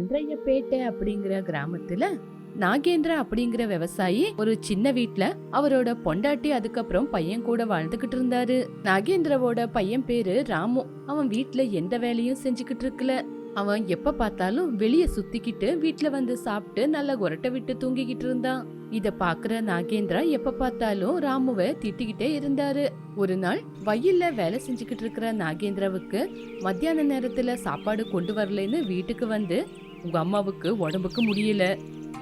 சந்திரையப்பேட்டை அப்படிங்கிற கிராமத்துல நாகேந்திரா அப்படிங்கிற விவசாயி ஒரு சின்ன வீட்ல அவரோட பொண்டாட்டி அதுக்கப்புறம் பையன் கூட வாழ்ந்துகிட்டு இருந்தாரு. நாகேந்திராவோட பையன் பேரு ராமு. அவன் வீட்ல எந்த வேலையும் செஞ்சுக்கிட்டு இருக்கல. அவன் எப்ப பார்த்தாலும் வெளிய சுத்திக்கிட்டு வீட்ல வந்து சாப்பிட்டு நல்லா உரட்டை விட்டு தூங்கிக்கிட்டு இருந்தான். இத பாக்குற நாகேந்திரா எப்ப பார்த்தாலும் ராமுவை திட்டிக்கிட்டே இருந்தாரு. ஒரு நாள் வயல்ல வேலை செஞ்சுக்கிட்டு இருக்கிற நாகேந்திராவுக்கு மத்தியான நேரத்துல சாப்பாடு கொண்டு வரலைன்னு வீட்டுக்கு வந்து உங்க அம்மாவுக்கு உடம்புக்கு முடியல.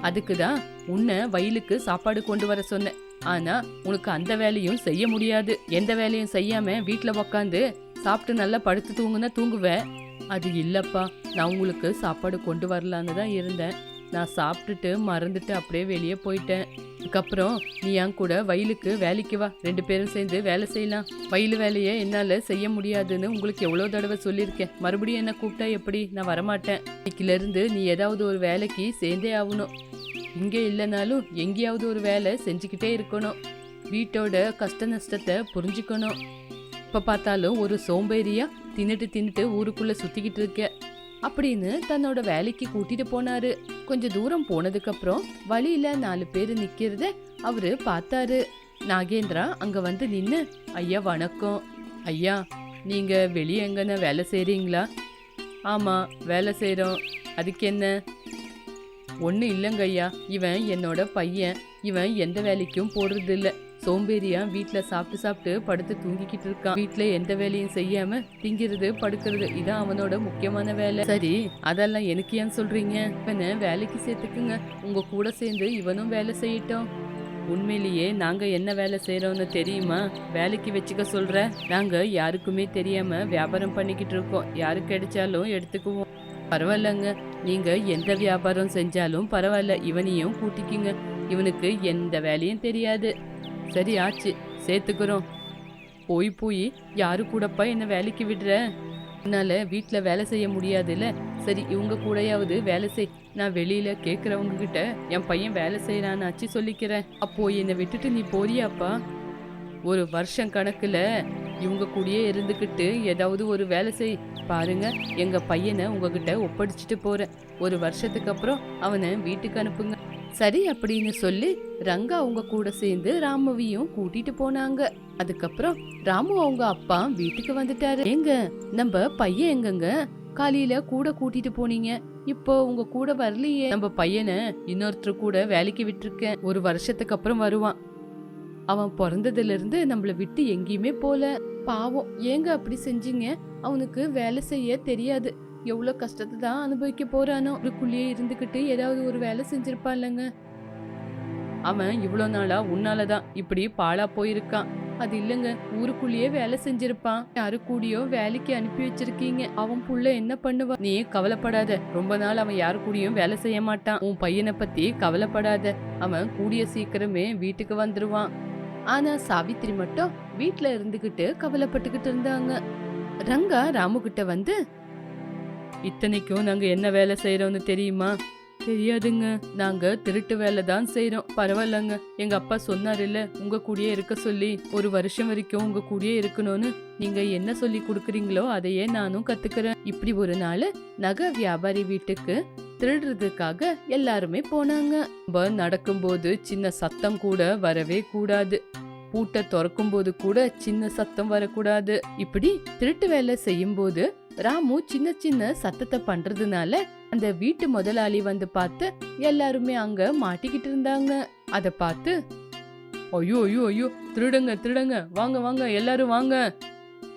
அதுக்கு தான் உன்னை வயலுக்கு சாப்பாடு கொண்டு வர சொன்னேன். ஆனா உனக்கு அந்த வேலையும் செய்ய முடியாது. எந்த வேலையும் செய்யாம வீட்டில் உக்காந்து சாப்பிட்டு நல்லா படுத்து தூங்குனா தூங்குவேன் அது இல்லப்பா நான் உங்களுக்கு சாப்பாடு கொண்டு வரலான்னு தான் இருந்தேன். நான் சாப்பிட்டுட்டு மறந்துட்டு அப்படியே வெளியே போயிட்டேன். அதுக்கப்புறம் நீ என் கூட வயலுக்கு வேலைக்கு வா. ரெண்டு பேரும் சேர்ந்து வேலை செய்யலாம். வயலு வேலையை என்னால் செய்ய முடியாதுன்னு உங்களுக்கு எவ்வளோ தடவை சொல்லியிருக்கேன். மறுபடியும் என்ன கூப்பிட்டா எப்படி? நான் வரமாட்டேன். இன்னைக்கிலேருந்து நீ ஏதாவது ஒரு வேலைக்கு சேர்ந்தே ஆகணும். இங்கே இல்லைனாலும் எங்கேயாவது ஒரு வேலை செஞ்சுக்கிட்டே இருக்கணும். வீட்டோட கஷ்ட நஷ்டத்தை புரிஞ்சுக்கணும். இப்போ பார்த்தாலும் ஒரு சோம்பேறியாக தின்னுட்டு தின்னுட்டு ஊருக்குள்ளே சுற்றிக்கிட்டு இருக்க. அப்படின்னு தன்னோட வேலைக்கு கூட்டிட்டு போனாரு. கொஞ்ச தூரம் போனதுக்கு அப்புறம் வழியில நாலு பேர் நிக்கிறத அவரு பார்த்தாரு. நாகேந்திரா அங்க வந்து நின்னு ஐயா வணக்கம். ஐயா நீங்க வெளியே எங்கன வேலை செய்றீங்களா? ஆமா வேலை செய்கிறோம் அதுக்கு என்ன? ஒன்றும் இல்லைங்க ஐயா இவன் என்னோட பையன். இவன் எந்த வேலைக்கும் போடுறது சோம்பேறியா வீட்டில் சாப்பிட்டு சாப்பிட்டு படுத்து தூங்கிக்கிட்டு இருக்கான். வீட்டில் எந்த வேலையும் செய்யாம திங்கிறது படுக்கிறது இதான் அவனோட முக்கியமான வேலை. சரி அதெல்லாம் எனக்கு ஏன் சொல்றீங்க? இவனை வேலைக்கு சேர்த்துக்குங்க. உங்க கூட சேர்ந்து இவனும் வேலை செய்யட்டும். உண்மையிலேயே நாங்க என்ன வேலை செய்யறோம்னு தெரியுமா? வேலைக்கு வச்சுக்க சொல்ற. நாங்க யாருக்குமே தெரியாம வியாபாரம் பண்ணிக்கிட்டு இருக்கோம். யாரு கிடைச்சாலும் எடுத்துக்குவோம். பரவாயில்லங்க. நீங்க எந்த வியாபாரம் செஞ்சாலும் பரவாயில்ல. இவனையும் கூட்டிக்குங்க. இவனுக்கு எந்த வேலையும் தெரியாது. சரி ஆச்சு. சேர்த்துக்கிறோம் போய் போய் யாரு கூடப்பா என்ன வேலைக்கு விடுற? என்னால் வீட்டில் வேலை செய்ய முடியாதுல்ல. சரி இவங்க கூடயாவது வேலை செய். நான் வெளியில் கேட்குறவங்க கிட்ட என் பையன் வேலை செய்யறான்னாச்சு சொல்லிக்கிறேன். அப்போ என்னை விட்டுட்டு நீ போறியாப்பா? ஒரு வருஷம் கணக்கில் இவங்க கூடயே இருந்துக்கிட்டு ஏதாவது ஒரு வேலை செய். பாருங்க எங்கள் பையனை உங்ககிட்ட ஒப்படைச்சிட்டு போகிறேன் ஒரு வருஷத்துக்கு அப்புறம் அவனை வீட்டுக்கு அனுப்புங்க. சரி அப்படின்னு சொல்லி ரங்கா அவங்க கூட சேர்ந்து ராமவியும் கூட்டிட்டு போனாங்க. அதுக்கப்புறம் ராமு அவங்க அப்பா வீட்டுக்கு வந்துட்டாரு. எங்க நம்ம பையன் எங்கங்க? காலையில கூட கூட்டிட்டு போனீங்க. இப்போ உங்க கூட வரலையே. நம்ம பையனை இன்னொருத்தர் கூட வேலைக்கு விட்டுருக்கேன். ஒரு வருஷத்துக்கு அப்புறம் வருவான். அவன் பிறந்ததுல இருந்து நம்மள விட்டு எங்கேயுமே போல. பாவம் ஏங்க அப்படி செஞ்சீங்க? அவனுக்கு வேலை செய்ய தெரியாது. எவ்வளவு கஷ்டத்தை தான் அனுபவிக்க போறானோ? அதுக்குள்ளேயே இருந்துகிட்டு ஏதாவது ஒரு வேலை செஞ்சிருப்பான்லங்க அவன் இவ்வளோ நாளா உன்னாலதான் இப்படி பாழா போயிருக்கான். அது இல்லைங்க. ஊருக்குள்ளேயே வேலை செஞ்சிருப்பான். யாரு கூடயோ வேலைக்கு அனுப்பி வச்சிருக்கீங்க. அவன் புள்ள என்ன பண்ணுவான் நீ கவலைப்படாத. ரொம்ப நாள் அவன் யாரு கூடயும் வேலை செய்ய மாட்டான். உன் பையனை பத்தி கவலைப்படாத. அவன் கூடிய சீக்கிரமே வீட்டுக்கு வந்துருவான். ஆனா சாவித்திரி மட்டும் வீட்ல இருந்துகிட்டு கவலைப்பட்டுக்கிட்டு இருந்தாங்க. ரங்கா ராமு கிட்ட வந்து இத்தனைக்கும் நாங்க என்ன வேலை செய்யறோம்னு தெரியுமா? தெரியாதுங்க. நாங்க திருட்டு வேலை தான் செய்யறோம் பரவாயில்லங்க. எங்க அப்பா சொன்னார் இல்ல உங்க கூடயே இருக்க சொல்லி ஒரு வருஷம் வரைக்கும் உங்க கூடயே இருக்கணும்னு நீங்க என்ன சொல்லி கொடுக்குறீங்களோ அதையே நானும் கத்துக்கிறேன். இப்படி ஒரு நாள் நகை வியாபாரி வீட்டுக்கு திருடுறதுக்காக எல்லாருமே போனாங்க. நம்ம நடக்கும்போது சின்ன சத்தம் கூட வரவே கூடாது. பூட்டை திறக்கும் போது கூட சின்ன சத்தம் வரக்கூடாது. இப்படி திருட்டு வேலை செய்யும் போது ராமு சின்ன சின்ன சத்தத்தை பண்றதுனால அந்த வீட்டு முதலாளி வந்து பார்த்து எல்லாருமே அங்க மாட்டிக்கிட்டு இருந்தாங்க. அத பார்த்து ஐயோ ஐயோ ஐயோ திருடுங்க திருடுங்க. வாங்க வாங்க எல்லாரும் வாங்க.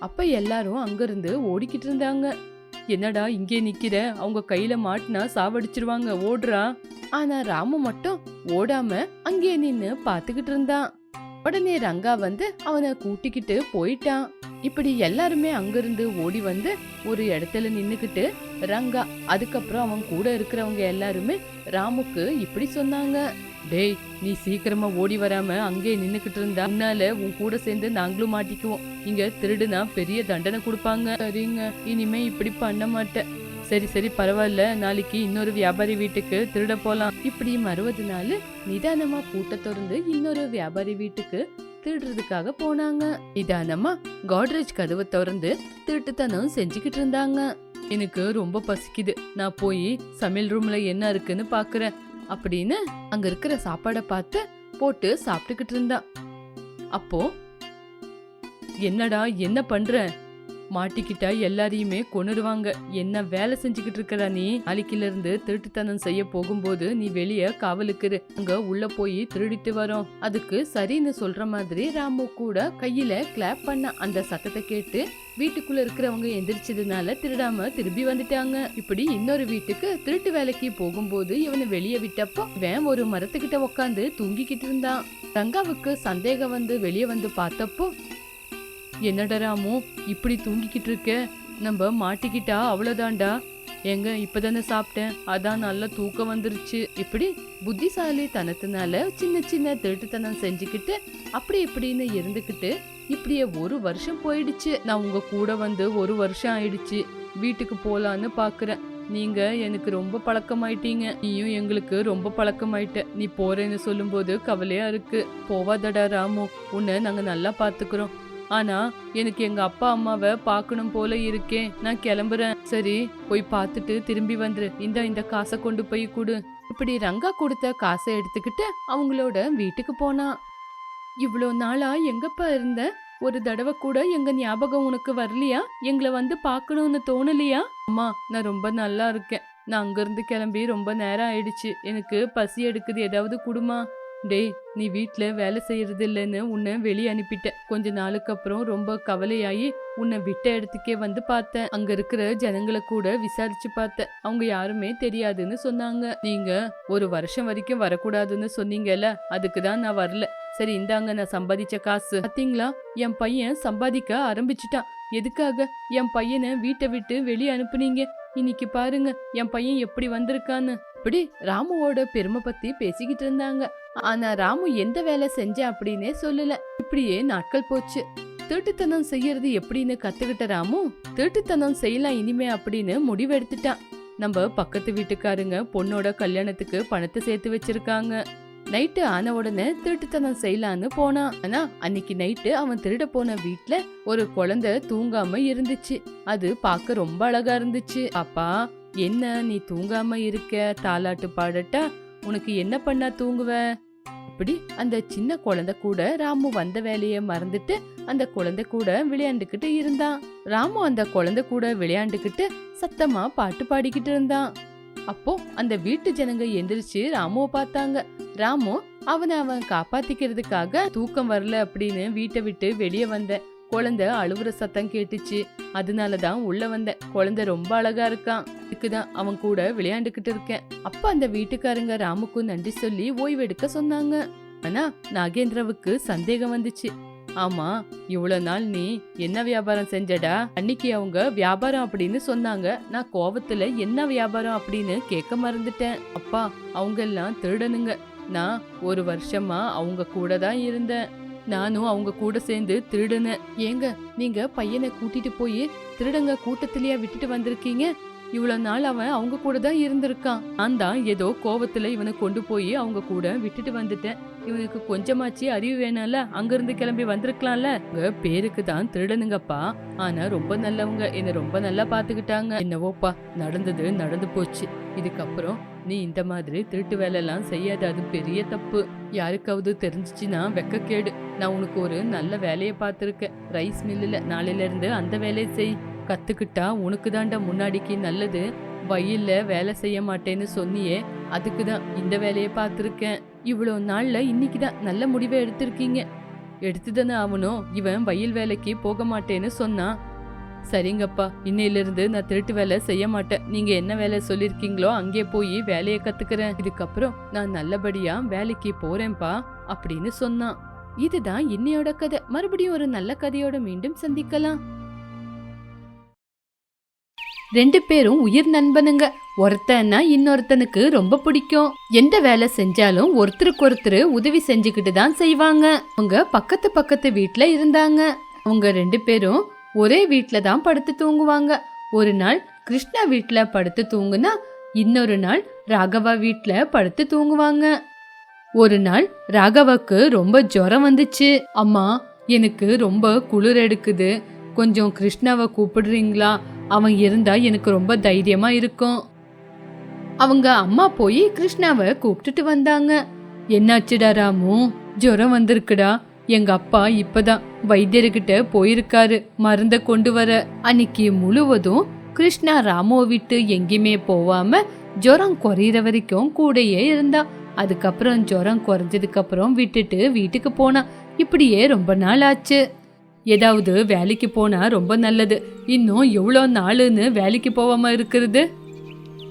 அப்ப எல்லாரும் அங்கிருந்து ஓடிக்கிட்டு இருந்தாங்க. என்னடா இங்கே நிக்கிற? அவங்க கையில மாட்டினா சாவடிச்சிருவாங்க ஓடுறா. ஆனா ராமு மட்டும் ஓடாம அங்கே நின்னு பாத்துக்கிட்டு இருந்தான். உடனே ரங்கா வந்து அவனை கூட்டிக்கிட்டு போயிட்டான். இப்படி எல்லாருமே அங்கிருந்து ஓடி வந்து ஒரு இடத்துல நின்னுக்கிட்டு ரங்கா அதுக்கப்புறம் அவன் கூட இருக்கிறவங்க எல்லாருமே ராமுக்கு இப்படி சொன்னாங்க. டேய் நீ சீக்கிரமா ஓடி வராம அங்கே நின்னுக்கிட்டு இருந்தா உன்னால உன் கூட சேர்ந்து நாங்களும் மாட்டிக்குவோம். இங்க திருடுனா பெரிய தண்டனை கொடுப்பாங்க. சரிங்க இனிமே இப்படி பண்ண மாட்டேன். சரி சரி பரவாயில்ல. நாளைக்கு இன்னொரு வியாபாரி வீட்டுக்கு திருட போலாம். இப்படி மறுவது நாள் நிதானமா பூட்டை இன்னொரு வியாபாரி வீட்டுக்கு திருடுறதுக்காக போனாங்க. இதானம்மா காட்ரேஜ் கதவை திறந்து திருட்டுத்தனம் செஞ்சுக்கிட்டு இருந்தாங்க. எனக்கு ரொம்ப பசிக்குது. நான் போய் சமையல் ரூம்ல என்ன இருக்குன்னு பாக்குறேன். அப்படின்னு அங்க இருக்கிற சாப்பாடை பார்த்து போட்டு சாப்பிட்டுக்கிட்டு இருந்தா. அப்போ என்னடா என்ன பண்ற? மாட்டிக்கிட்டா எல்லாரையுமே கொண்டுடுவாங்க என்ன வேலை செஞ்சுக்கிட்டு இருக்கடா நீ? நாளைக்குல இருந்து திருட்டுத்தனம் செய்ய போகும்போது நீ வெளிய காவலுக்கு அங்க உள்ள போய் திருடிட்டு வரோம். அதுக்கு சரின்னு சொல்ற மாதிரி ராமு கூட கையில கிளாப் பண்ண அந்த சத்தத்தை கேட்டு வீட்டுக்குள்ள இருக்கிறவங்க எந்திரிச்சதுனால திருடாம திரும்பி வந்துட்டாங்க. இப்படி இன்னொரு வீட்டுக்கு திருட்டு வேலைக்கு போகும்போது இவனை வெளியே விட்டப்போ இவன் ஒரு மரத்துக்கிட்ட உட்காந்து தூங்கிக்கிட்டு இருந்தான். ரங்காவுக்கு சந்தேகம் வந்து வெளியே வந்து பார்த்தப்போ என்னடா ராமு இப்படி தூங்கிக்கிட்டு இருக்க? நம்ம மாட்டிக்கிட்டா அவ்வளோதான்டா எங்க இப்பதானே சாப்பிட்டேன். அதான் நல்லா தூக்கம் வந்துருச்சு. இப்படி புத்திசாலி தனத்தினால சின்ன சின்ன திருட்டுத்தனம் செஞ்சுக்கிட்டு அப்படி இப்படின்னு இருந்துக்கிட்டு இப்படியே ஒரு வருஷம் போயிடுச்சு. நான் உங்க கூட வந்து ஒரு வருஷம் ஆயிடுச்சு. வீட்டுக்கு போலான்னு பாக்குறேன். நீங்க எனக்கு ரொம்ப பழக்கமாயிட்டீங்க. நீயும் எங்களுக்கு ரொம்ப பழக்கமாயிட்ட. நீ போறேன்னு சொல்லும்போது கவலையா இருக்கு. போவாதடா ராமு. உன்னை நாங்க நல்லா பாத்துக்கிறோம். ஆனா எனக்கு எங்க அப்பா அம்மாவை பார்க்கணும் போல இருக்கேன் நான் கிளம்புறேன். சரி போய் பார்த்துட்டு திரும்பி வந்துரு. இந்த இந்த காசை கொண்டு போய் கொடு. இப்படி ரங்கா கொடுத்த காசை எடுத்துக்கிட்டு அவங்களோட வீட்டுக்கு போனா. இவ்வளோ நாளா எங்கப்பா இருந்த? ஒரு தடவை கூட எங்க ஞாபகம் உனக்கு வரலையா? எங்களை வந்து பார்க்கணும்னு தோணலையா? அம்மா நான் ரொம்ப நல்லா இருக்கேன். நான் அங்கிருந்து கிளம்பி ரொம்ப நேரம் ஆயிடுச்சு. எனக்கு பசி எடுக்குது. ஏதாவது குடுமா? டேய் நீ வீட்டில் வேலை செய்கிறது இல்லைன்னு உன்னை வெளியே அனுப்பிட்டேன் கொஞ்ச நாளுக்கு அப்புறம் ரொம்ப கவலையாகி உன்னை விட்ட இடத்துக்கே வந்து பார்த்தேன். அங்க இருக்கிற ஜனங்களை கூட விசாரிச்சு பார்த்தேன். அவங்க யாருமே தெரியாதுன்னு சொன்னாங்க. நீங்க ஒரு வருஷம் வரைக்கும் வரக்கூடாதுன்னு சொன்னீங்கல்ல அதுக்கு தான் நான் வரல. சரி இந்தாங்க நான் சம்பாதிச்ச காசு. பார்த்தீங்களா என் பையன் சம்பாதிக்க ஆரம்பிச்சிட்டான். எதுக்காக? என் பையனை வீட்டை விட்டு வெளியே அனுப்புனீங்க. இன்னைக்கு பாருங்க என் பையன் எப்படி வந்திருக்கான்னு. இப்படி ராமுவோட பெருமை பத்தி பேசிக்கிட்டு இருந்தாங்க. ஆனா ராமு எந்த வேலை செஞ்ச அப்படின்னே சொல்லல. இப்படியே நாட்கள் போச்சு. திருட்டுத்தனம் செய்யறது எப்படின்னு கத்துக்கிட்ட ராமு திருட்டுத்தனம் செய்யலாம் இனிமே அப்படின்னு முடிவெடுத்துட்டான். நம்ம பக்கத்து வீட்டுக்காரங்க பொண்ணோட கல்யாணத்துக்கு பணத்தை சேர்த்து வச்சிருக்காங்க. நைட்டு ஆன உடனே திருட்டுத்தனம் செய்யலான்னு போனான் ஆனா அன்னைக்கு நைட்டு அவன் திருட போன வீட்ல ஒரு குழந்தை தூங்காம இருந்துச்சு. அது பார்க்க ரொம்ப அழகா இருந்துச்சு. அப்பா என்ன நீ தூங்காம இருக்க? தாலாட்டு பாடட்டா? உனக்கு என்ன பண்ணா தூங்குவ இப்படி அந்த சின்ன குழந்தை கூட ராமு வந்த வேலைய மறந்துட்டு அந்த குழந்தை கூட விளையாண்டுக்கிட்டு இருந்தான். ராமு அந்த குழந்தை கூட விளையாண்டுக்கிட்டு சத்தமா பாட்டு பாடிக்கிட்டு இருந்தான். அப்போ அந்த வீட்டு ஜனங்க எந்திரிச்சு ராமுவை பார்த்தாங்க. ராமு அவனை அவன் காப்பாத்திக்கிறதுக்காக தூக்கம் வரல அப்படின்னு வீட்டை விட்டு வெளியே வந்தேன். குழந்தை அழுவுற சத்தம் கேட்டுச்சு. அதனாலதான் உள்ள வந்தேன். குழந்தை ரொம்ப அழகா இருக்கான். இதுக்குதான் அவன் கூட விளையாண்டுகிட்டு இருக்கேன். அப்ப அந்த வீட்டுக்காரங்க ராமுக்கும் நன்றி சொல்லி ஓய்வெடுக்க சொன்னாங்க. ஆனா நாகேந்திராவுக்கு சந்தேகம் வந்துச்சு. ஆமா இவ்வளவு நாள் நீ என்ன வியாபாரம் செஞ்சடா? அன்னைக்கு அவங்க வியாபாரம் அப்படின்னு சொன்னாங்க. நான் கோவத்துல என்ன வியாபாரம் அப்படின்னு கேட்க மறந்துட்டேன். அப்பா அவங்க எல்லாம் திருடனுங்க. நான் ஒரு வருஷமா அவங்க கூட தான் இருந்தேன். நானும் அவங்க கூட சேர்ந்து திருடுனேன். ஏங்க நீங்க பையனை கூட்டிட்டு போய் திருடங்க கூட்டத்திலேயே விட்டுட்டு வந்திருக்கீங்க? இவ்வளவு நாள் அவன் அவங்க கூட தான் இருந்திருக்கான். நான் தான் ஏதோ கோவத்துல இவனை கொண்டு போய் அவங்க கூட விட்டுட்டு வந்துட்டேன். இவனுக்கு கொஞ்சமாச்சு அறிவு வேணும்ல அங்கிருந்து கிளம்பி வந்திருக்கலாம்ல. உங்க பேருக்கு தான் திருடனுங்கப்பா. ஆனா ரொம்ப நல்லவங்க. என்ன ரொம்ப நல்லா பாத்துக்கிட்டாங்க என்னவோப்பா நடந்தது நடந்து போச்சு. இதுக்கப்புறம் நீ இந்த மாதிரி திருட்டு வேலையெல்லாம் செய்யாத. அது பெரிய தப்பு. யாருக்காவது தெரிஞ்சிச்சுன்னா வெக்கக்கேடு நான் உனக்கு ஒரு நல்ல வேலையை பார்த்துருக்கேன். ரைஸ் மில்லில் நாளையிலேருந்து அந்த வேலையை செய். கற்றுக்கிட்டா உனக்கு தாண்டா முன்னாடிக்கு நல்லது. வயலில் வேலை செய்ய மாட்டேன்னு சொன்னியே. அதுக்கு தான் இந்த வேலையை பார்த்துருக்கேன். இவ்வளோ நாளில் இன்னைக்கு தான் நல்ல முடிவை எடுத்திருக்கீங்க. எடுத்துதானே ஆகணும். இவன் வயல் வேலைக்கு போக மாட்டேன்னு சொன்னான். சரிங்கப்பா இன்னையிலிருந்து நான் திருட்டு வேலை செய்ய மாட்டேன். நீங்க என்ன வேலை சொல்லிருக்கீங்களோ அங்கே போய் வேலையை கத்துக்கிறேன். இதுக்கப்புறம் நான் நல்லபடியா வேலைக்கு போறேன்ப்பா அப்படின்னு சொன்னான். இதுதான் இன்னையோட கதை. மறுபடியும் ஒரு நல்ல கதையோட மீண்டும் சந்திக்கலாம். ரெண்டு பேரும் உயிர் நண்பனுங்க. ஒருத்தன்னா இன்னொருத்தனுக்கு ரொம்ப பிடிக்கும். எந்த வேலை செஞ்சாலும் ஒருத்தருக்கு ஒருத்தர் உதவி செஞ்சுக்கிட்டு தான் செய்வாங்க. அவங்க பக்கத்து பக்கத்து வீட்டில் இருந்தாங்க. அவங்க ரெண்டு பேரும் ஒரே வீட்ல தான் படுத்து தூங்குவாங்க. ஒரு நாள் கிருஷ்ணா வீட்ல படுத்து தூங்குனா இன்னொரு நாள் ராகவா வீட்ல படுத்து தூங்குவாங்க. ஒரு நாள் ராகவாக்கு ரொம்ப ஜுரம் வந்துச்சு. அம்மா எனக்கு ரொம்ப குளிர் எடுக்குது. கொஞ்சம் கிருஷ்ணாவை கூப்பிடுறீங்களா? அவன் இருந்தா எனக்கு ரொம்ப தைரியமா இருக்கும். அவங்க அம்மா போய் கிருஷ்ணாவை கூப்பிட்டுட்டு வந்தாங்க. என்னாச்சுடா ராமு? ஜுரம் வந்திருக்குடா. எங்க அப்பா இப்பதான் வைத்தியர்கிட்ட போயிருக்காரு. மருந்த கொண்டு வர அன்னைக்கு முழுவதும் கிருஷ்ணா ராமோ விட்டு எங்கேயுமே போவாம ஜுரம் குறையிற வரைக்கும் கூடயே இருந்தா. அதுக்கப்புறம் ஜுரம் குறைஞ்சதுக்கு அப்புறம் விட்டுட்டு வீட்டுக்கு போனா. இப்படியே ரொம்ப நாள் ஆச்சு. ஏதாவது வேலைக்கு போனா ரொம்ப நல்லது. இன்னும் எவ்வளோ நாளுன்னு வேலைக்கு போகாம இருக்கிறது?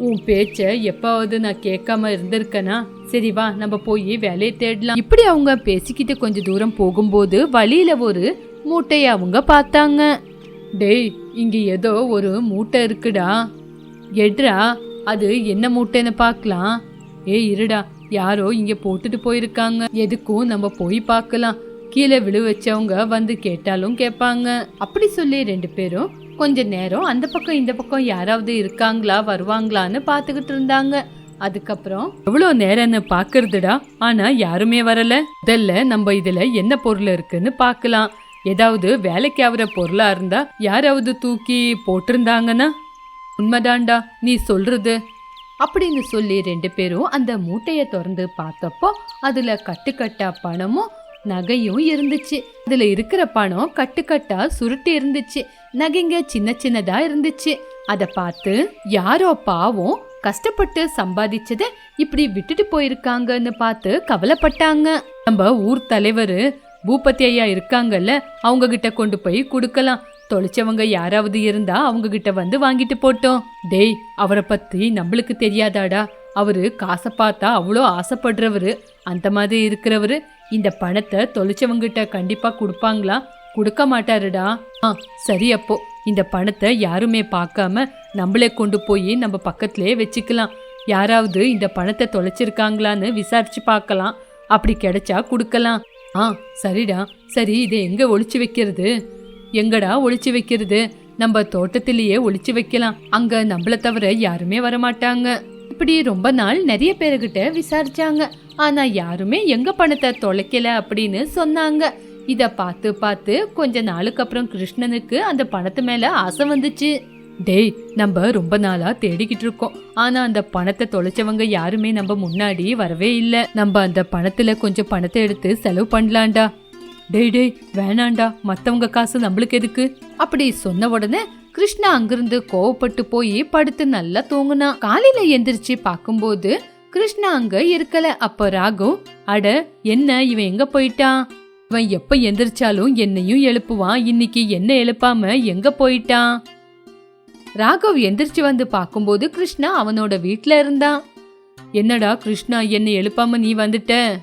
உன் பேச்ச எப்பாவது நான் கேட்காம இருந்திருக்கனா? சரி வா நம்ம போய் வேலையை தேடலாம். இப்படி அவங்க பேசிக்கிட்டு கொஞ்ச தூரம் போகும்போது வழியில ஒரு மூட்டைய அவங்க பார்த்தாங்க. டேய் இங்க ஏதோ ஒரு மூட்டை இருக்குடா. எட்ரா அது என்ன மூட்டைன்னு பார்க்கலாம். ஏய் இருடா யாரோ இங்க போட்டுட்டு போயிருக்காங்க. எதுக்கும் நம்ம போய் பார்க்கலாம். கீழே விழு வச்சவங்க வந்து கேட்டாலும் கேட்பாங்க. அப்படி சொல்லி ரெண்டு பேரும் கொஞ்ச நேரம் அந்த பக்கம் இந்த பக்கம் யாராவது இருக்காங்களா வருவாங்களான்னு பார்த்துக்கிட்டு இருந்தாங்க. அதுக்கப்புறம் எவ்வளோ நேரம்னு பாக்குறதுடா ஆனா யாருமே வரல. முதல்ல நம்ம இதுல என்ன பொருள் இருக்குன்னு பார்க்கலாம். ஏதாவது வேலைக்கு ஆகிற பொருளா இருந்தா யாராவது தூக்கி போட்டிருந்தாங்கன்னா? உண்மைதான்டா நீ சொல்றது. அப்படின்னு சொல்லி ரெண்டு பேரும் அந்த மூட்டையை திறந்து பார்த்தப்போ அதுல கட்டுக்கட்டா பணமும் நகையும் இருந்துச்சு. அதுல இருக்கிற பணம் கட்டுக்கட்டா சுருட்டி இருந்துச்சு. நகைங்க சின்ன சின்னதா இருந்துச்சு. அத பார்த்து யாரோ பாவம் கஷ்டப்பட்டு சம்பாதிச்சத இப்படி விட்டுட்டு போயிருக்காங்கன்னு பார்த்து கவலைப்பட்டாங்க. நம்ம ஊர் தலைவர் பூபதி ஐயா இருக்காங்கல்ல அவங்க கிட்ட கொண்டு போய் கொடுக்கலாம். தொலைச்சவங்க யாராவது இருந்தா அவங்க கிட்ட வந்து வாங்கிட்டு போட்டோம். டேய் அவரை பத்தி நம்மளுக்கு தெரியாதாடா. அவரு காசை பார்த்தா அவ்வளோ ஆசைப்படுறவரு. அந்த மாதிரி இருக்கிறவரு இந்த பணத்தை தொலைச்சவங்கிட்ட கண்டிப்பா கொடுப்பாங்களா? கொடுக்க மாட்டாருடா. ஆ சரி அப்போ. இந்த பணத்தை யாருமே பார்க்காம நம்மளே கொண்டு போய் நம்ம பக்கத்திலே வச்சுக்கலாம். யாராவது இந்த பணத்தை தொலைச்சிருக்காங்களான்னு விசாரிச்சு பார்க்கலாம். அப்படி கிடைச்சா கொடுக்கலாம். ஆ சரிடா. சரி இதை எங்கே ஒழிச்சு வைக்கிறது? எங்கடா ஒழிச்சு வைக்கிறது? நம்ம தோட்டத்திலேயே ஒழிச்சு வைக்கலாம். அங்கே நம்மள தவிர யாருமே வரமாட்டாங்க. இப்படி ரொம்ப நாள் நிறைய பேர்கிட்ட விசாரிச்சாங்க. ஆனா யாருமே எங்க பணத்தை தொலைக்கல அப்படின்னு சொன்னாங்க. இத பார்த்து பார்த்து கொஞ்ச நாளுக்கு அப்புறம் கிருஷ்ணனுக்கு அந்த பணத்து மேல ஆசை வந்துச்சு. டேய் நம்ம ரொம்ப நாளா தேடிக்கிட்டு இருக்கோம். ஆனா அந்த பணத்தை தொலைச்சவங்க யாருமே நம்ம முன்னாடி வரவே இல்லை. நம்ம அந்த பணத்துல கொஞ்சம் பணத்தை எடுத்து செலவு பண்ணலாம்டா. டேய் டேய் வேணாண்டா மத்தவங்க காசு நம்மளுக்கு எதுக்கு? அப்படி சொன்ன உடனே கிருஷ்ணா அங்கிருந்து கோவப்பட்டு போய் படுத்து நல்லா தூங்குனா. காலையில எந்திரிச்சு பார்க்கும்போது கிருஷ்ணா அங்க இருக்கல. அப்ப ராகு அட என்ன இவன் எங்க போயிட்டான்? இவன் எப்ப எந்திரிச்சாலும் என்னையும் எழுப்புவான். இன்னைக்கு என்ன எழுப்பாம எங்க போயிட்டான்? ராகவ் எந்திரிச்சு வந்து பார்க்கும்போது கிருஷ்ணா அவனோட வீட்ல இருந்தான். என்னடா கிருஷ்ணா என்னை எழுப்பாம நீ வந்துட்ட?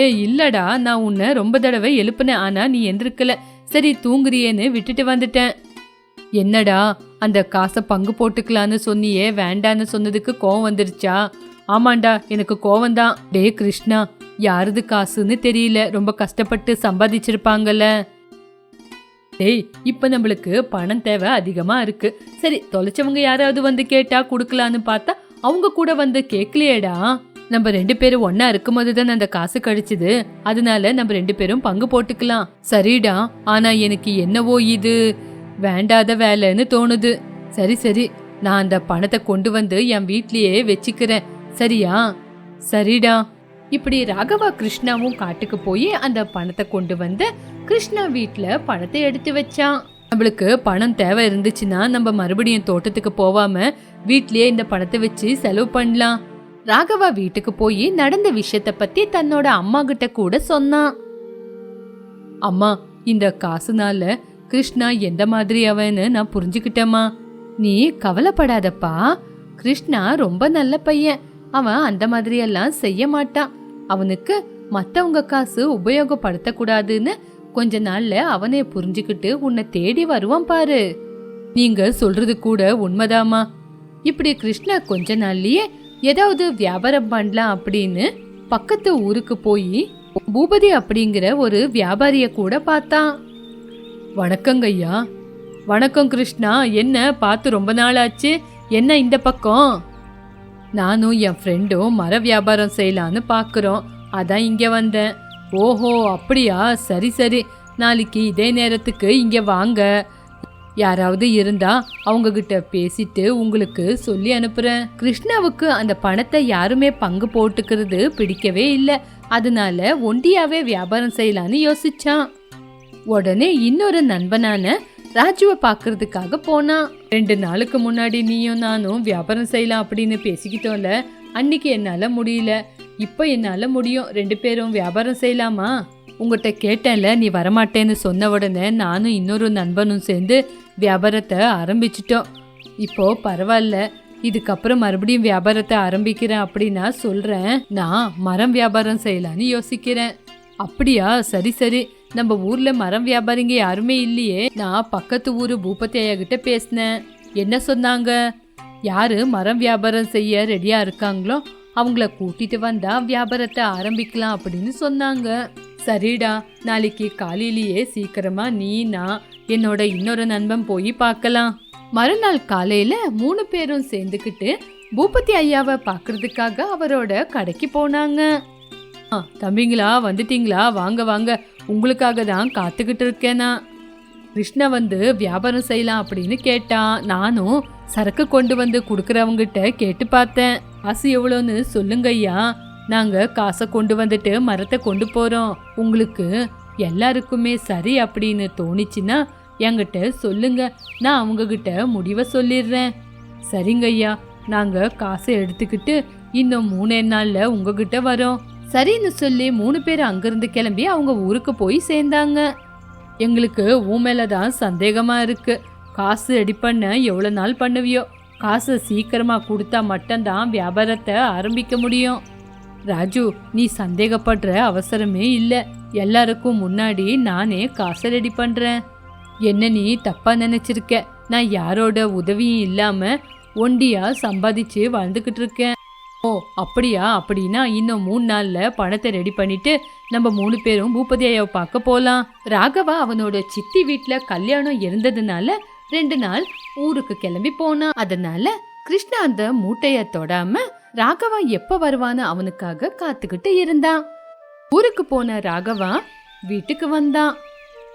ஏ இல்லடா நான் உன்னை ரொம்ப தடவை எழுப்புனேன். ஆனா நீ எந்திருக்கல. சரி தூங்குறியேன்னு விட்டுட்டு வந்துட்டேன். என்னடா அந்த காசை பங்கு போட்டுக்கலான்னு சொன்னியே வேண்டான்னு சொன்னதுக்கு கோவம் வந்துருச்சா? ஆமாண்டா எனக்கு கோவம்தான். டே கிருஷ்ணா யாருது காசுன்னு தெரியல. ரொம்ப கஷ்டப்பட்டு சம்பாதிச்சிருப்பாங்கல்ல. டேய் இப்போ நம்மளுக்கு பணம் தேவை அதிகமாக இருக்கு. சரி தொலைச்சவங்க யாராவது வந்து கேட்டா கொடுக்கலான்னு பார்த்தா அவங்க கூட வந்து கேட்கலையேடா நம்ம ரெண்டு பேரும் ஒன்னா இருக்கும்போது தான் அந்த காசு கிடைச்சது அதனால நம்ம ரெண்டு பேரும் பங்கு போட்டுக்கலாம். சரிடா ஆனா எனக்கு என்னவோ இது? வேண்டாத வேலைன்னு தோணுது. சரி சரி நான் அந்த பணத்தை கொண்டு வந்து என் வீட்லயே வச்சுக்கிறேன். சரியா? சரிடா. இப்படி ராகவா கிருஷ்ணாவும் காட்டுக்கு போய் அந்த பணத்தை கொண்டு வந்து கிருஷ்ணா வீட்டில் பணத்தை எடுத்து வச்சான் நம்மளுக்கு பணம் தேவை இருந்துச்சுன்னா நம்ம மறுபடியும் தோட்டத்துக்கு போகாம வீட்லயே இந்த பணத்தை வச்சு செலவு பண்ணலாம். ராகவா வீட்டுக்கு போய் நடந்த விஷயத்த பத்தி தன்னோட அம்மா கிட்ட கூட சொன்னான் அம்மா இந்த காசுனால கிருஷ்ணா எந்த மாதிரி அவன்னு நான் புரிஞ்சுக்கிட்டேம்மா. நீ கவலைப்படாதப்பா. கிருஷ்ணா ரொம்ப நல்ல பையன். அவன் அந்த மாதிரியெல்லாம் செய்ய மாட்டான். அவனுக்கு மற்றவங்க காசு உபயோகப்படுத்த கூடாதுன்னு கொஞ்ச நாள்ல அவனே புரிஞ்சுக்கிட்டு உன்னை தேடி வருவான் பாரு. நீங்க சொல்றது கூட உண்மைதாமா இப்படி கிருஷ்ணா கொஞ்ச நாள்லயே ஏதாவது வியாபாரம் பண்ணலாம் அப்படின்னு பக்கத்து ஊருக்கு போய் பூபதி அப்படிங்கிற ஒரு வியாபாரிய கூட பார்த்தான். வணக்கங்க ஐயா. வணக்கம் கிருஷ்ணா. என்ன பார்த்து ரொம்ப நாள் ஆச்சு என்ன இந்த பக்கம்? நானும் என் ஃப்ரெண்டும் மர வியாபாரம் செய்யலான்னு பார்க்குறோம் அதான் இங்கே வந்தேன். ஓஹோ அப்படியா? சரி சரி. நாளைக்கு இதே நேரத்துக்கு இங்கே வாங்க. யாராவது இருந்தா அவங்கக்கிட்ட பேசிட்டு உங்களுக்கு சொல்லி அனுப்புகிறேன் கிருஷ்ணாவுக்கு அந்த பணத்தை யாருமே பங்கு போட்டுக்கிறது பிடிக்கவே இல்லை. அதனால ஒண்டியாவே வியாபாரம் செய்யலான்னு யோசிச்சான். உடனே இன்னொரு நண்பனான ராஜுவை பார்க்கறதுக்காக போனான் ரெண்டு நாளுக்கு முன்னாடி நீயும் நானும் வியாபாரம் செய்யலாம் அப்படின்னு பேசிக்கிட்டோம்ல. அன்னைக்கு என்னால் முடியல. இப்போ என்னால் முடியும். ரெண்டு பேரும் வியாபாரம் செய்யலாமா? உங்கள்கிட்ட கேட்டேன்ல நீ வரமாட்டேன்னு சொன்ன உடனே நானும் இன்னொரு நண்பனும் சேர்ந்து வியாபாரத்தை ஆரம்பிச்சிட்டோம். இப்போ பரவாயில்ல. இதுக்கப்புறம் மறுபடியும் வியாபாரத்தை ஆரம்பிக்கிறேன் அப்படின்னா சொல்கிறேன் நான் மரம் வியாபாரம் செய்யலான்னு யோசிக்கிறேன். அப்படியா? சரி சரி. நம்ம ஊர்ல மரம் வியாபாரிங்க யாருமே இல்லையே. நான் பக்கத்து ஊரு பூபதி ஐயா கிட்ட பேசினேன். என்ன சொன்னாங்க? யாரு மரம் வியாபாரம் செய்ய ரெடியா இருக்காங்களோ அவங்கள கூட்டிட்டு வந்தா வியாபாரத்தை ஆரம்பிக்கலாம் அப்படின்னு சொன்னாங்க. சரிடா நாளைக்கு காலையிலேயே சீக்கிரமா நீ நான் என்னோட இன்னொரு நண்பன் போய் பார்க்கலாம். மறுநாள் காலையில மூணு பேரும் சேர்ந்துக்கிட்டு பூபதி ஐயாவை பார்க்கறதுக்காக அவரோட கடைக்கு போனாங்க. ஆ, தம்பிங்களா வந்துட்டீங்களா? வாங்க வாங்க. உங்களுக்காக தான் காத்துக்கிட்டு இருக்கேனா? கிருஷ்ணா வந்து வியாபாரம் செய்யலாம் அப்படின்னு கேட்டான் நானும் சரக்கு கொண்டு வந்து கொடுக்குறவங்கிட்ட கேட்டு பார்த்தேன். காசு எவ்வளோன்னு சொல்லுங்க ஐயா. நாங்கள் காசை கொண்டு வந்துட்டு மரத்தை கொண்டு போகிறோம் உங்களுக்கு எல்லாருக்குமே சரி அப்படின்னு தோணுச்சுன்னா என்கிட்ட சொல்லுங்க. நான் அவங்கக்கிட்ட முடிவை சொல்லிடுறேன். சரிங்க ஐயா. நாங்கள் காசை எடுத்துக்கிட்டு இன்னும் மூணே நாளில் உங்ககிட்ட வரோம். சரின்னு சொல்லி மூணு பேர் அங்கிருந்து கிளம்பி அவங்க ஊருக்கு போய் சேர்ந்தாங்க. எங்களுக்கு உன் மேலே தான் சந்தேகமாக இருக்குது காசு ரெடி பண்ண எவ்வளோ நாள் பண்ணுவியோ? காசை சீக்கிரமாக கொடுத்தா மட்டும்தான் வியாபாரத்தை ஆரம்பிக்க முடியும். ராஜு நீ சந்தேகப்படுற அவசரமே இல்லை. எல்லாருக்கும் முன்னாடி நானே காசை ரெடி பண்ணுறேன் என்ன நீ தப்பாக நினச்சிருக்க? நான் யாரோட உதவியும் இல்லாமல் ஒண்டியாக சம்பாதிச்சு வாழ்ந்துக்கிட்டு இருக்கேன். ஓ அப்படியா? அப்படின்னா இன்னும் மூணு நாளில் பணத்தை ரெடி பண்ணிட்டு நம்ம மூணு பேரும் பூபதி ஐயாவை பார்க்க போகலாம் ராகவா அவனோட சித்தி வீட்டில் கல்யாணம் இருந்ததுனால ரெண்டு நாள் ஊருக்கு கிளம்பி போனான் அதனால கிருஷ்ணா அந்த மூட்டைய தொடாம ராகவா எப்ப வருவான்னு அவனுக்காக காத்துக்கிட்டு இருந்தான். ஊருக்கு போன ராகவா வீட்டுக்கு வந்தான்.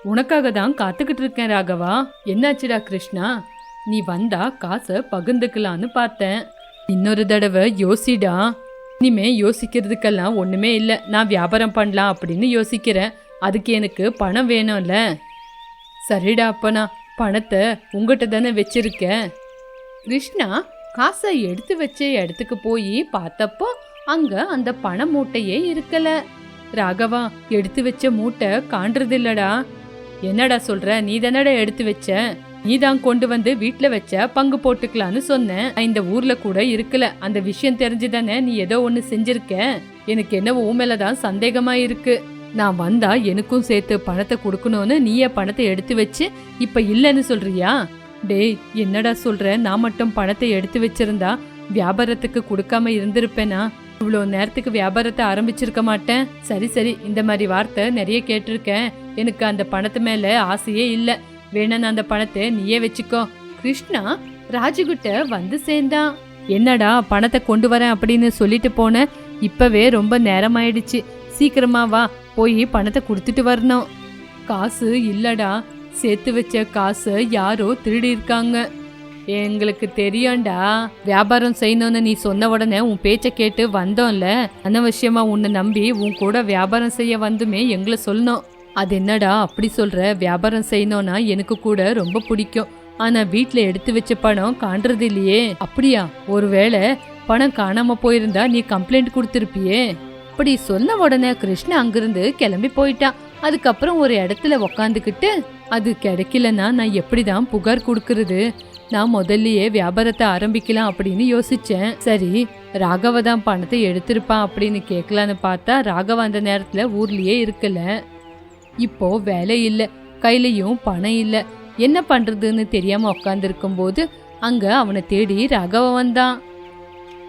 உனக்காக தான் காத்துக்கிட்டு இருக்கேன் ராகவா. என்னாச்சுடா கிருஷ்ணா? நீ வந்தா காசை பகிர்ந்துக்கலான்னு பார்த்தேன். இன்னொரு தடவை யோசிடா. இனிமே யோசிக்கிறதுக்கெல்லாம் ஒன்றுமே இல்லை. நான் வியாபாரம் பண்ணலாம் அப்படின்னு யோசிக்கிறேன். அதுக்கு எனக்கு பணம் வேணும்ல. சரிடா அப்பனா பணத்தை உங்ககிட்ட தானே வச்சிருக்கேன். கிருஷ்ணா காசை எடுத்து வச்ச இடத்துக்கு போய் பார்த்தப்போ அங்க அந்த பண மூட்டையே இருக்கல. ராகவா எடுத்து வச்ச மூட்டை காண்றது இல்லடா என்னடா சொல்ற? நீ தானடா எடுத்து வச்ச? நீ தான் கொண்டு வந்து வீட்டுல வச்ச பங்கு போட்டுக்கலான்னு சொன்னேன். இந்த ஊர்ல கூட இருக்கல. அந்த விஷயம் தெரிஞ்சுதானே நீ ஏதோ ஒண்ணு செஞ்சிருக்க? எனக்கு என்ன உன் சந்தேகமா இருக்கு. நான் வந்தா எனக்கும் சேர்த்து பணத்தை கொடுக்கணும்னு நீயே பணத்தை எடுத்து வச்சு இப்ப இல்லைன்னு சொல்றியா? டேய் என்னடா சொல்ற? நான் மட்டும் பணத்தை எடுத்து வச்சிருந்தா வியாபாரத்துக்கு கொடுக்காம இருந்திருப்பேனா? இவ்வளோ நேரத்துக்கு வியாபாரத்தை ஆரம்பிச்சிருக்க மாட்டேன். சரி சரி இந்த மாதிரி வார்த்தை நிறைய கேட்டிருக்கேன். எனக்கு அந்த பணத்து மேல ஆசையே இல்லை. வேணா நான் அந்த பணத்தை நீயே வச்சுக்கோ. கிருஷ்ணா ராஜுகிட்ட வந்து சேர்ந்தான். என்னடா பணத்தை கொண்டு வரேன் அப்படின்னு சொல்லிட்டு போன இப்பவே ரொம்ப நேரம் ஆயிடுச்சு சீக்கிரமா வா போய் பணத்தை கொடுத்துட்டு வரணும். காசு இல்லடா சேர்த்து வச்ச காசு யாரோ திருடி இருக்காங்க. எங்களுக்கு தெரியும்டா வியாபாரம் செய்யணும்னு நீ சொன்ன உடனே உன் பேச்சை கேட்டு வந்தோம்ல. அனவசியமா உன்னை நம்பி உன் கூட வியாபாரம் செய்ய வந்துமே எங்களை சொல்லணும். அது என்னடா அப்படி சொல்கிற வியாபாரம் செய்யணும்னா எனக்கு கூட ரொம்ப பிடிக்கும். ஆனால் வீட்டில் எடுத்து வச்ச பணம் காண்றது இல்லையே. அப்படியா? ஒருவேளை பணம் காணாமல் போயிருந்தா நீ கம்ப்ளைண்ட் கொடுத்துருப்பியே. அப்படி சொன்ன உடனே கிருஷ்ணா அங்கிருந்து கிளம்பி போயிட்டான். அதுக்கப்புறம் ஒரு இடத்துல உக்காந்துக்கிட்டு அது கிடைக்கலன்னா நான் எப்படி தான் புகார் கொடுக்கறது? நான் முதல்லயே வியாபாரத்தை ஆரம்பிக்கலாம் அப்படின்னு யோசிச்சேன். சரி ராகவ தான் பணத்தை எடுத்திருப்பான் அப்படின்னு கேட்கலான்னு பார்த்தா ராகவ அந்த நேரத்தில் ஊர்லயே இருக்கல. இப்போ வேலை இல்லை. கையிலையும் பணம் இல்லை. என்ன பண்ணுறதுன்னு தெரியாமல் உட்காந்துருக்கும் போது அங்கே அவனை தேடி ராகவ வந்தான்.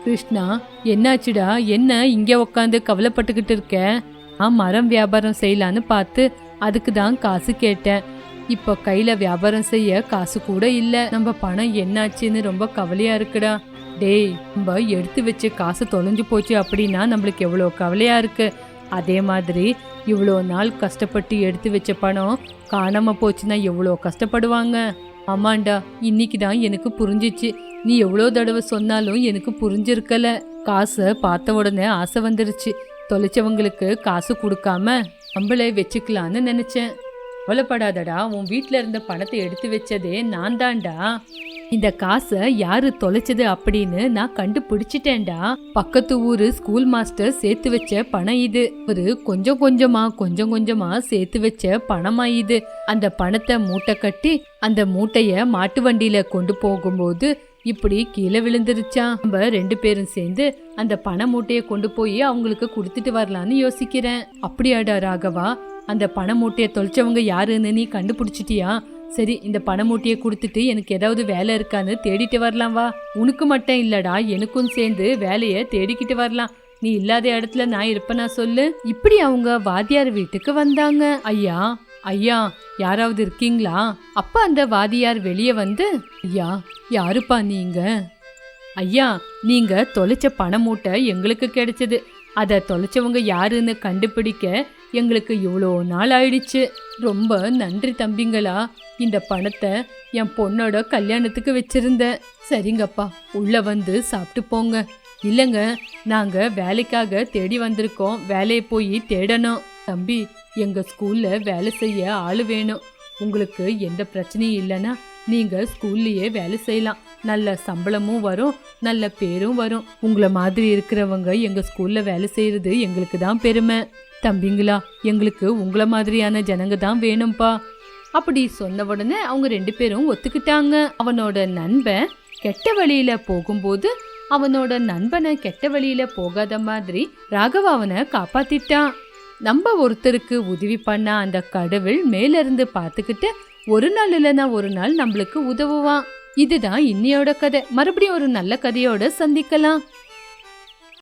கிருஷ்ணா என்னாச்சுடா? என்ன இங்கே உட்காந்து கவலைப்பட்டுக்கிட்டு இருக்க? நான் மரம் வியாபாரம் செய்யலான்னு பார்த்து அதுக்கு தான் காசு கேட்டேன். இப்போ கையில் வியாபாரம் செய்ய காசு கூட இல்லை. நம்ம பணம் என்னாச்சுன்னு ரொம்ப கவலையாக இருக்குடா. டேய் நம்ம எடுத்து வச்சு காசு தொலைஞ்சு போச்சு அப்படின்னா நம்மளுக்கு எவ்வளோ கவலையாக இருக்குது அதே மாதிரி இவ்வளோ நாள் கஷ்டப்பட்டு எடுத்து வச்ச பணம் காணாமல் போச்சுன்னா எவ்வளோ கஷ்டப்படுவாங்க? ஆமாண்டா இன்னைக்கு தான் எனக்கு புரிஞ்சிச்சு. நீ எவ்வளோ தடவை சொன்னாலும் எனக்கு புரிஞ்சிருக்கல. காசை பார்த்த உடனே ஆசை வந்துருச்சு. தொலைச்சவங்களுக்கு காசு கொடுக்காம நம்மளே வச்சுக்கலான்னு நினச்சேன். கவலைப்படாதடா உன் வீட்டில் இருந்த பணத்தை எடுத்து வச்சதே நான் தான்டா. இந்த காசை யாரு தொலைச்சது அப்படின்னு நான் கண்டுபிடிச்சிட்டேன்டா. பக்கத்து ஊரு ஸ்கூல் மாஸ்டர் சேர்த்து வச்ச பணம் இது. ஒரு கொஞ்சம் கொஞ்சமா கொஞ்சம் கொஞ்சமா சேர்த்து வச்ச பணமா இது. அந்த பணத்தை மூட்டை கட்டி அந்த மூட்டைய மாட்டு வண்டியில கொண்டு போகும்போது இப்படி கீழே விழுந்துருச்சான் நம்ம ரெண்டு பேரும் சேர்ந்து அந்த பண மூட்டையை கொண்டு போய் அவங்களுக்கு கொடுத்துட்டு வரலான்னு யோசிக்கிறேன். அப்படியாடா ராகவா அந்த பண மூட்டையை தொலைச்சவங்க யாருன்னு நீ கண்டுபிடிச்சிட்டியா? சரி இந்த பணமூட்டியை கொடுத்துட்டு எனக்கு ஏதாவது வேலை இருக்கான்னு தேடிட்டு வரலாம் வா. உனக்கு மட்டும் இல்லடா எனக்கும் சேர்ந்து வேலையை தேடிக்கிட்டு வரலாம். நீ இல்லாத இடத்துல நான் இருப்பேனா சொல்லு. இப்படி அவங்க வாத்தியார் வீட்டுக்கு வந்தாங்க. ஐயா ஐயா யாராவது இருக்கீங்களா? அப்ப அந்த வாதியார் வெளியே வந்து ஐயா யாருப்பா நீங்க? ஐயா நீங்க தொலைச்ச பண மூட்டை எங்களுக்கு கிடைச்சது. அதை தொலைச்சவங்க யாருன்னு கண்டுபிடிக்க எங்களுக்கு இவ்வளோ நாள் ஆயிடுச்சு. ரொம்ப நன்றி தம்பிங்களா. இந்த பணத்தை என் பொண்ணோட கல்யாணத்துக்கு வச்சிருந்தேன் சரிங்கப்பா உள்ள வந்து சாப்பிட்டு போங்க. இல்லைங்க நாங்க வேலைக்காக தேடி வந்திருக்கோம். வேலையை போய் தேடணும். தம்பி எங்க ஸ்கூல்ல வேலை செய்ய ஆள் வேணும். உங்களுக்கு எந்த பிரச்சனையும் இல்லைன்னா நீங்க ஸ்கூல்லையே வேலை செய்யலாம். நல்ல சம்பளமும் வரும் நல்ல பேரும் வரும். உங்களை மாதிரி இருக்கிறவங்க எங்க ஸ்கூல்ல வேலை செய்யறது எங்களுக்கு தான் பெருமை. தம்பிங்களா எங்களுக்கு உங்களை மாதிரியான ஜனங்க தான் வேணும்ப்பா அப்படி சொன்ன உடனே அவங்க ரெண்டு பேரும் ஒத்துக்கிட்டாங்க. அவனோட நண்பன் கெட்ட வழியில போகும்போது அவனோட நண்பனை கெட்ட வழியில போகாத மாதிரி ராகவ அவனை காப்பாத்திட்டான். நம்ம ஒருத்தருக்கு உதவி பண்ண அந்த கடவுள் மேலிருந்து பார்த்துக்கிட்டு ஒரு நாள் இல்லைன்னா ஒரு நாள் நம்மளுக்கு உதவுவான். இதுதான் இன்னையோட கதை. மறுபடியும் ஒரு நல்ல கதையோட சந்திக்கலாம்.